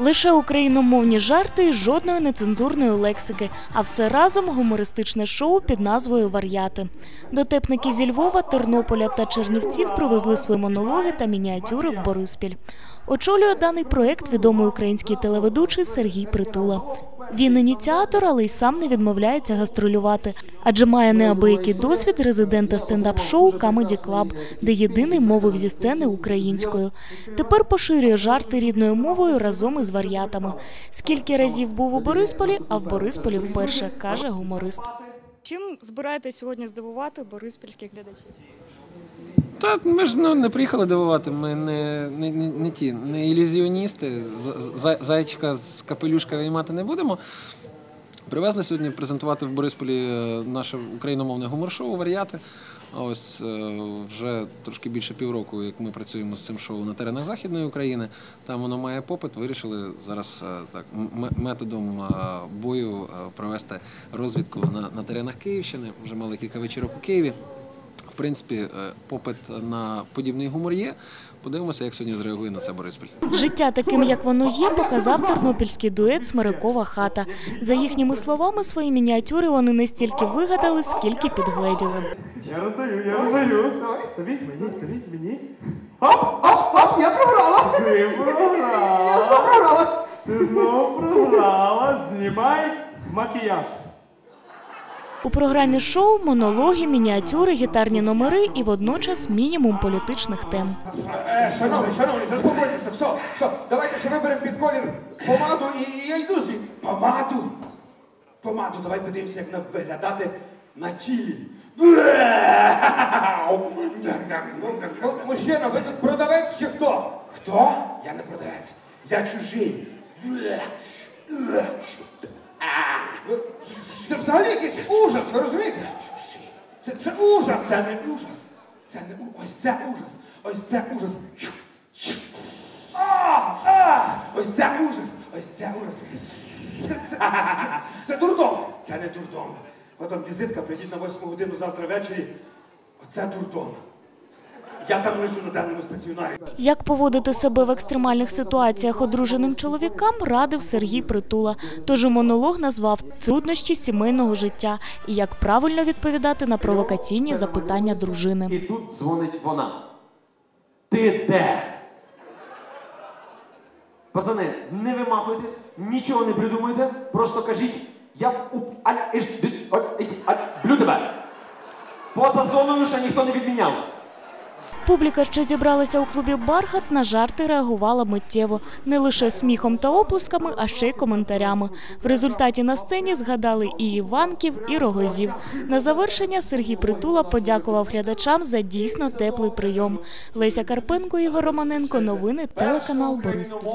Лише україномовні жарти і жодної нецензурної лексики, а все разом гумористичне шоу під назвою Вар'яти. Дотепники зі Львова, Тернополя та Чернівців привезли свої монологи та мініатюри в Бориспіль. Очолює даний проект відомий український телеведучий Сергій Притула. Він ініціатор, але й сам не відмовляється гастролювати, адже має неабиякий досвід резидента стендап-шоу Comedy Club, де єдиний мовив зі сцени українською. Тепер поширює жарти рідною мовою разом із вар'ятами. Скільки разів був у Борисполі, а в Борисполі вперше, каже гуморист. Чим збираєтесь сьогодні здивувати бориспільських глядачів? Та ми ж ну, не приїхали дивувати. Ми не, не, не, не ті, не ілюзіоністи. Зайчика з капелюшка виймати не будемо. Привезли сьогодні презентувати в Борисполі е, наше україномовне гумор-шоу Варіати. А ось е, вже трошки більше півроку, як ми працюємо з цим шоу на теренах Західної України. Там воно має попит. Вирішили зараз е, так методом бою провести розвідку на, на теренах Київщини. Вже мали кілька вечірок у Києві. Принципі, е, попит на подібний гумор є. Подивимося, як сьогодні зреагує на це Бориспіль. Життя таким, як воно є, показав тернопільський дует Смирикова хата. За їхніми словами, свої мініатюри вони не стільки вигадали, скільки підгледіли. Я роздаю, я роздаю. Давай. Тобі, мені, тобі, мені. Оп, оп, оп, я програла. Ти програла. Я знову програла. Ти знову програла. Знімай макіяж. У програмі шоу монологи, мініатюри, гітарні номери і водночас мінімум політичних тем. Шановні, шановні, заспокойтеся, все, все, давайте ще виберемо під колір помаду і я йду звідси. Помаду? Помаду, давай подивимося, як нам виглядати на тілі. Мужчина, ви тут продавець чи хто? Хто? Я не продавець. Я чужий. А, Це взагалі якийсь ужас, ви розумієте? Це, це ужас. Це не ужас. Це не у- ось це ужас. Ось це ужас. А, а, ось це ужас. Ось це ужас. Це, це, це, це дурдом. Це не дурдом. От там візитка, прийдіть на 8 годину завтра ввечері. Оце дурдом. Я там лежу на денному стаціонарі. Як поводити себе в екстремальних ситуаціях одруженим чоловікам, радив Сергій Притула. Тож монолог назвав труднощі сімейного життя і як правильно відповідати на провокаційні запитання дружини. І тут дзвонить вона. Ти де? Пацани, не вимахуйтесь, нічого не придумуйте, просто кажіть, я блю тебе. Поза зоною ще ніхто не відміняв. Публіка, що зібралася у клубі Бархат, на жарти реагувала миттєво не лише сміхом та оплесками, а ще й коментарями. В результаті на сцені згадали і Іванків, і Рогозів. На завершення Сергій Притула подякував глядачам за дійсно теплий прийом. Леся Карпенко, Ігор Романенко. Новини телеканал Бориспіль.